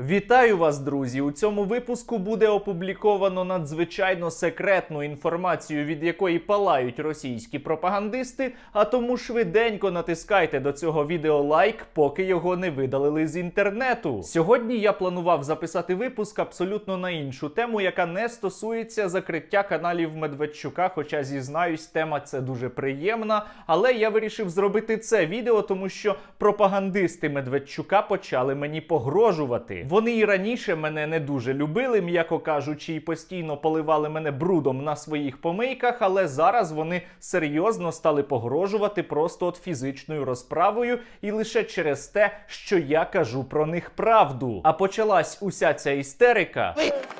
Вітаю вас, друзі! У цьому випуску буде опубліковано надзвичайно секретну інформацію, від якої палають російські пропагандисти. А тому швиденько натискайте до цього відео лайк, поки його не видалили з інтернету. Сьогодні я планував записати випуск абсолютно на іншу тему, яка не стосується закриття каналів Медведчука. Хоча зізнаюсь, тема це дуже приємна. Але я вирішив зробити це відео, тому що пропагандисти Медведчука почали мені погрожувати. Вони і раніше мене не дуже любили, м'яко кажучи, і постійно поливали мене брудом на своїх помийках, але зараз вони серйозно стали погрожувати просто от фізичною розправою і лише через те, що я кажу про них правду. А почалась уся ця істерика.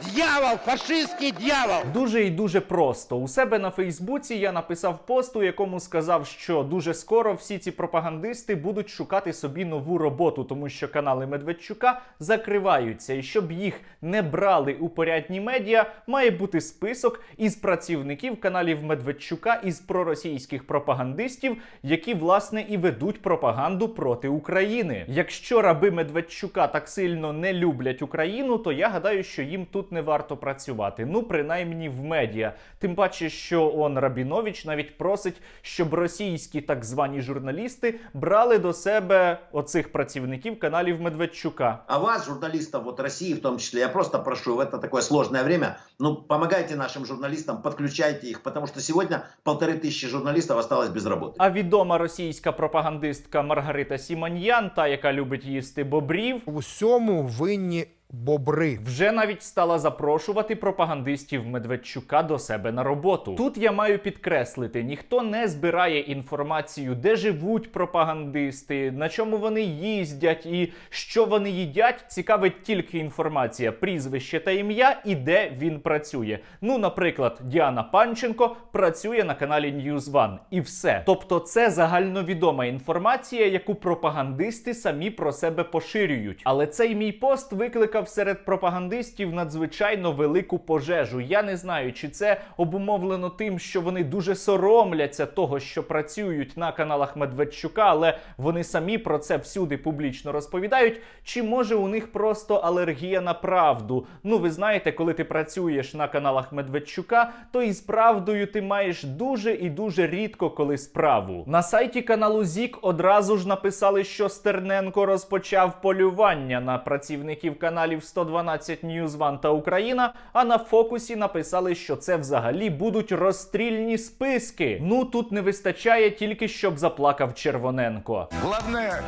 Вы дьявол, фашистский дьявол! Дуже і дуже просто. У себе на Фейсбуці я написав пост, у якому сказав, що дуже скоро всі ці пропагандисти будуть шукати собі нову роботу, тому що канали Медведчука закриваються. І щоб їх не брали у порядні медіа, має бути список із працівників каналів Медведчука із проросійських пропагандистів, які власне і ведуть пропаганду проти України. Якщо раби Медведчука так сильно не люблять Україну, то я гадаю, що їм тут не варто працювати. Ну, принаймні в медіа. Тим паче, що он Рабінович навіть просить, щоб російські так звані журналісти брали до себе оцих працівників каналів Медведчука. А вас, журналистов вот России в том числе, я просто прошу в это такое сложное время, ну, помогайте нашим журналистам, подключайте их, потому что сегодня полторы тысячи журналистов осталось без работы. А відома російська пропагандистка Маргарита Сіманьян, та яка любить їсти бобрів, В усьому винні бобри. вже навіть стала запрошувати пропагандистів Медведчука до себе на роботу. Тут я маю підкреслити: ніхто не збирає інформацію, де живуть пропагандисти, на чому вони їздять і що вони їдять. Цікавить тільки інформація, прізвище та ім'я і де він працює. Ну, наприклад, Діана Панченко працює на каналі News One. і все. Тобто, це загальновідома інформація, яку пропагандисти самі про себе поширюють. Але цей мій пост викликав серед пропагандистів надзвичайно велику пожежу. Я не знаю, чи це обумовлено тим, що вони дуже соромляться того, що працюють на каналах Медведчука, але вони самі про це всюди публічно розповідають. Чи може у них просто алергія на правду? Ну, ви знаєте, коли ти працюєш на каналах Медведчука, то із правдою ти маєш дуже і дуже рідко коли справу. На сайті каналу ЗІК одразу ж написали, що Стерненко розпочав полювання на працівників каналів 112 News One та Україна. А на фокусі написали, що це взагалі будуть розстрільні списки. Ну тут не вистачає тільки щоб заплакав Червоненко. Главное,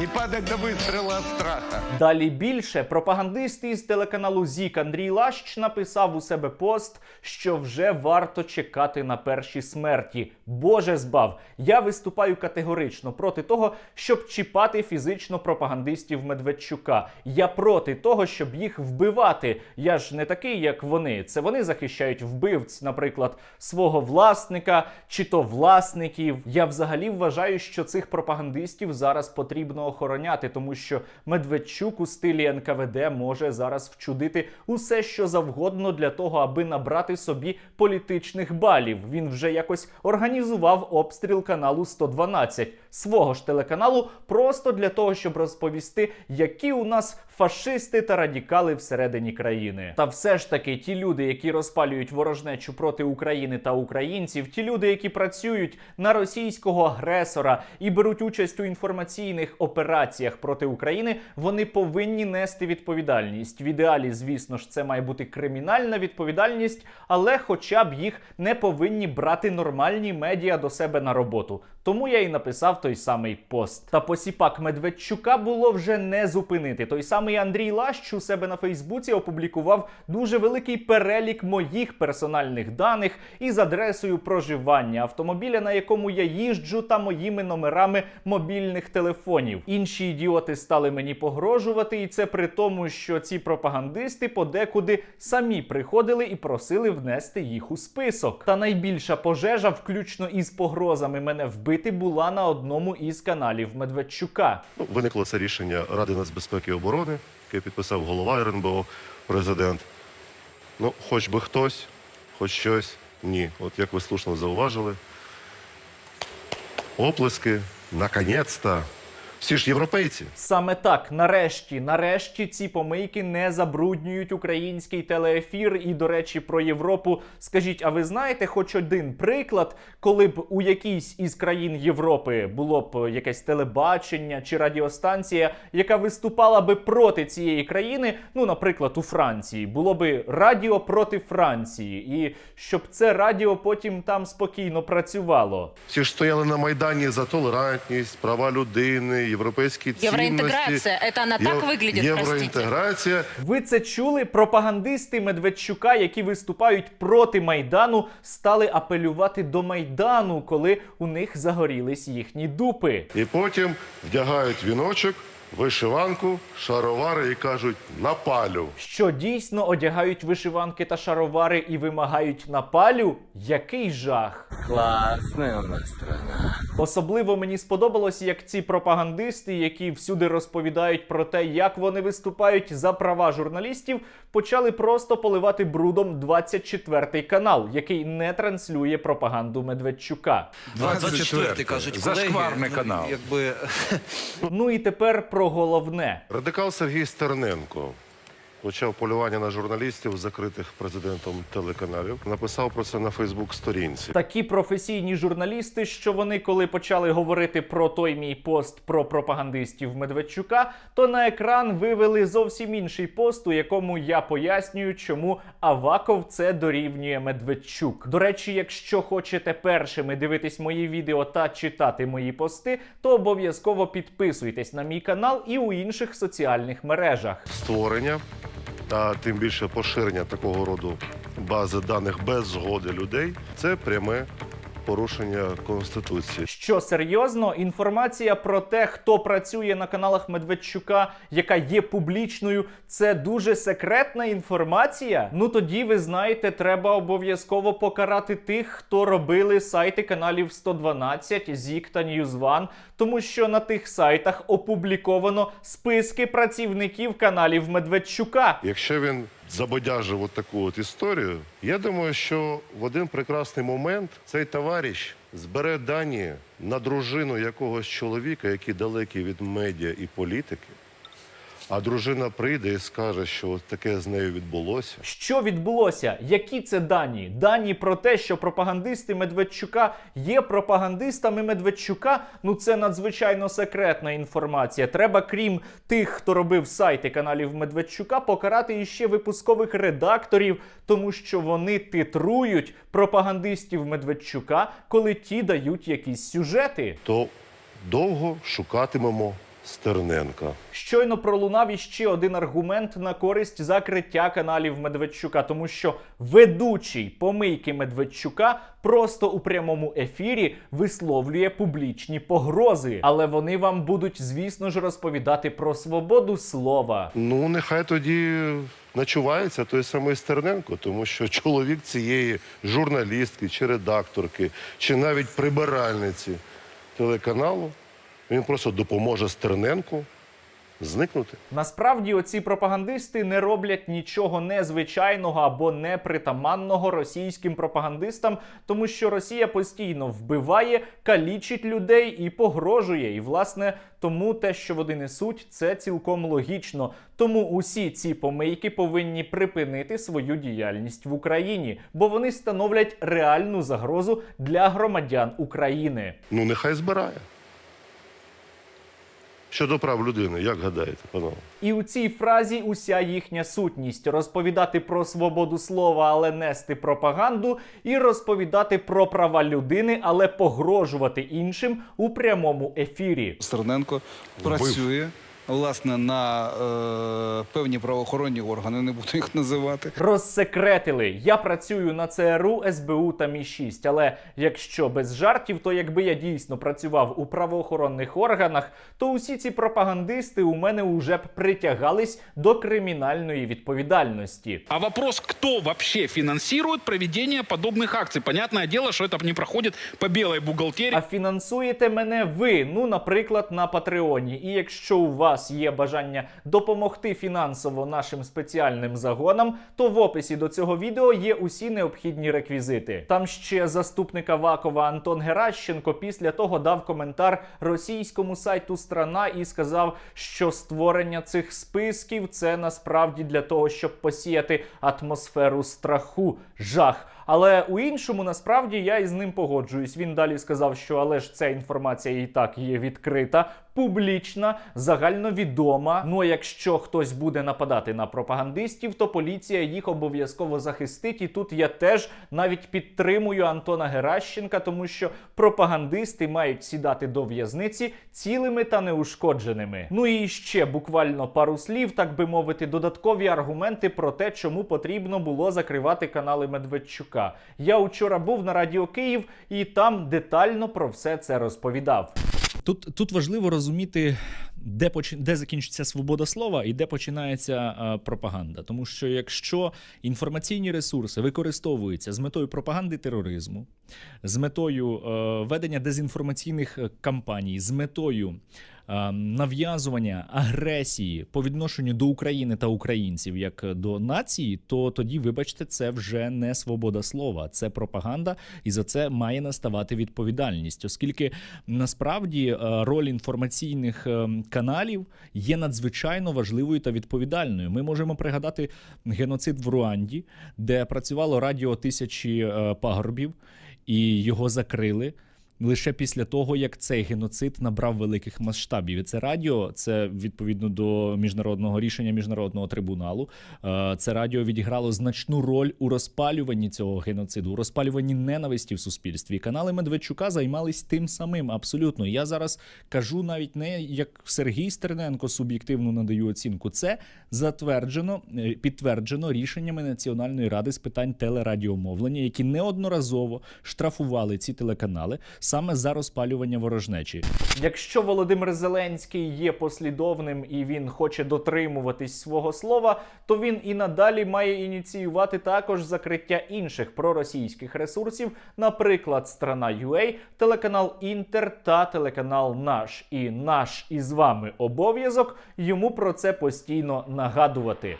не падать до выстрела от страха. Далі більше пропагандист із телеканалу ЗІК Андрій Лащ написав у себе пост, що вже варто чекати на перші смерті. Боже збав! Я виступаю категорично проти того, щоб чіпати фізично пропагандистів Медведчука. Я проти того, щоб їх вбивати. Я ж не такий, як вони. Це вони захищають вбивць, наприклад, свого власника чи то власників. Я взагалі вважаю, що цих пропагандистів зараз потрібно охороняти, тому що Медведчук у стилі НКВД може зараз вчудити усе, що завгодно для того, аби набрати собі політичних балів. Він вже якось організував обстріл каналу 112, свого ж телеканалу, просто для того, щоб розповісти, які у нас фашисти та радікали всередині країни. Та все ж таки, ті люди, які розпалюють ворожнечу проти України та українців, ті люди, які працюють на російського агресора і беруть участь у інформаційних операціях проти України, вони повинні нести відповідальність. В ідеалі, звісно ж, це має бути кримінальна відповідальність, але хоча б їх не повинні брати нормальні медіа до себе на роботу. Тому я і написав той самий пост. Та посіпак Медведчука було вже не зупинити. Той самий Андрій Лащ у себе на Фейсбуці опублікував дуже великий перелік моїх персональних даних із адресою проживання автомобіля, на якому я їжджу, та моїми номерами мобільних телефонів. Інші ідіоти стали мені погрожувати, і це при тому, що ці пропагандисти подекуди самі приходили і просили внести їх у список. Та найбільша пожежа, включно із погрозами мене вбити, була на одному із каналів Медведчука. Ну, виникло це рішення Ради нацбезпеки і оборони, яке підписав голова РНБО, президент. Ну, хоч би хтось, хоч щось, ні. От як ви слушно зауважили. Оплески, наконець-то Всі ж європейці. Саме так, нарешті, нарешті ці помийки не забруднюють український телеефір. І, до речі, про Європу скажіть, а ви знаєте хоч один приклад, коли б у якійсь із країн Європи було б якесь телебачення чи радіостанція, яка виступала би проти цієї країни? Ну, наприклад, у Франції було би радіо проти Франції, і щоб це радіо потім там спокійно працювало. Всі ж стояли на Майдані за толерантність, права людини, європейські цінності. Евроинтеграция, это она так Єв- выглядит, простите. Ви це чули? Пропагандисти Медведчука, які виступають проти майдану, стали апелювати до майдану, коли у них загорілись їхні дупи. І потім вдягають віночок, вишиванку, шаровари і кажуть напалю. Що дійсно одягають вишиванки та шаровари і вимагають напалю? Який жах! Классная у нас страна. Особливо мені сподобалось, як ці пропагандисти, які всюди розповідають про те, як вони виступають за права журналістів, почали просто поливати брудом 24 канал, який не транслює пропаганду Медведчука. 24-й, кажуть, Зашкварний канал. Якби Ну і тепер про головне. Радикал Сергій Стерненко почав полювання на журналістів, закритих президентом телеканалів. Написав про це на Фейсбук-сторінці. Такі професійні журналісти, що вони, коли почали говорити про той мій пост про пропагандистів Медведчука, то на екран вивели зовсім інший пост, у якому я пояснюю, чому Аваков це дорівнює Медведчук. До речі, якщо хочете першими дивитись мої відео та читати мої пости, то обов'язково підписуйтесь на мій канал і у інших соціальних мережах. Створення та тим більше поширення такого роду бази даних без згоди людей це пряме порушення конституції. Що серйозно, інформація про те, хто працює на каналах Медведчука, яка є публічною, це дуже секретна інформація. Ну тоді ви знаєте, треба обов'язково покарати тих, хто робили сайти каналів 112, ЗІК та Ньюзван, тому що на тих сайтах опубліковано списки працівників каналів Медведчука. Якщо він забодяжив от таку от історію, я думаю, що в один прекрасний момент цей товариш збере дані на дружину якогось чоловіка, який далекий від медіа і політики. А дружина прийде і скаже, що от таке з нею відбулося. Що відбулося? Які це дані? Дані про те, що пропагандисти Медведчука є пропагандистами Медведчука. Ну це надзвичайно секретна інформація. Треба, крім тих, хто робив сайти каналів Медведчука, покарати іще випускових редакторів, тому що вони титрують пропагандистів Медведчука, коли ті дають якісь сюжети. То довго шукатимемо Стерненка. Щойно пролунав іще один аргумент на користь закриття каналів Медведчука, тому що ведучий помийки Медведчука просто у прямому ефірі висловлює публічні погрози. Але вони вам будуть, звісно ж, розповідати про свободу слова. Ну, нехай тоді начувається той самий Стерненко, тому що чоловік цієї журналістки чи редакторки, чи навіть прибиральниці телеканалу, він просто допоможе Стерненку зникнути. Насправді, оці пропагандисти не роблять нічого незвичайного або непритаманного російським пропагандистам, тому що Росія постійно вбиває, калічить людей і погрожує. І власне тому те, що вони несуть, це цілком логічно. Тому усі ці помийки повинні припинити свою діяльність в Україні, бо вони становлять реальну загрозу для громадян України. Ну, нехай збирає. Щодо прав людини, як гадаєте, панове? І у цій фразі уся їхня сутність розповідати про свободу слова, але нести пропаганду, і розповідати про права людини, але погрожувати іншим у прямому ефірі. Стерненко працює власне на е, певні правоохоронні органи, не буду їх називати. Розсекретили. Я працюю на ЦРУ, СБУ та Мі 6 Але якщо без жартів, то якби я дійсно працював у правоохоронних органах, то усі ці пропагандисти у мене уже б притягались до кримінальної відповідальності. А вопрос, кто вообще финансирует проведение подобных акций? Понятное дело, что это не проходит по белой бухгалтерии. А фінансуєте мене ви, ну, наприклад, на Патреоні. І якщо у вас є бажання допомогти фінансово нашим спеціальним загонам, то в описі до цього відео є усі необхідні реквізити. Там ще заступник Авакова Антон Геращенко після того дав коментар російському сайту Страна і сказав, що створення цих списків це насправді для того, щоб посіяти атмосферу страху, жах. Але у іншому насправді я із ним погоджуюсь. Він далі сказав, що але ж ця інформація і так є відкрита, публічна, загальновідома. Ну а якщо хтось буде нападати на пропагандистів, то поліція їх обов'язково захистить. І тут я теж навіть підтримую Антона Геращенка, тому що пропагандисти мають сідати до в'язниці цілими та неушкодженими. Ну і ще буквально пару слів, так би мовити, додаткові аргументи про те, чому потрібно було закривати канали Медведчука. Я вчора був на Радіо Київ і там детально про все це розповідав. Тут, тут важливо розуміти, де, поч... де закінчиться свобода слова і де починається е, пропаганда. Тому що якщо інформаційні ресурси використовуються з метою пропаганди тероризму, з метою е, ведення дезінформаційних е, кампаній, з метою нав'язування агресії по відношенню до України та українців як до нації, то тоді, вибачте, це вже не свобода слова, це пропаганда, і за це має наставати відповідальність, оскільки насправді роль інформаційних е, каналів є надзвичайно важливою та відповідальною. Ми можемо пригадати геноцид в Руанді, де працювало радіо тисячі е, пагорбів, і його закрили. Лише після того, як цей геноцид набрав великих масштабів, і це радіо, це відповідно до міжнародного рішення міжнародного трибуналу. е, Це радіо відіграло значну роль у розпалюванні цього геноциду, у розпалюванні ненависті в суспільстві. Канали Медведчука займались тим самим. Абсолютно. Я зараз кажу навіть не як Сергій Стерненко суб'єктивно надаю оцінку. Це затверджено, е, підтверджено рішеннями Національної ради з питань телерадіомовлення, які неодноразово штрафували ці телеканали саме за розпалювання ворожнечі. Якщо Володимир Зеленський є послідовним і він хоче дотримуватись свого слова, то він і надалі має ініціювати також закриття інших проросійських ресурсів, наприклад, страна.ua, телеканал Інтер та телеканал Наш. І наш із вами обов'язок йому про це постійно нагадувати.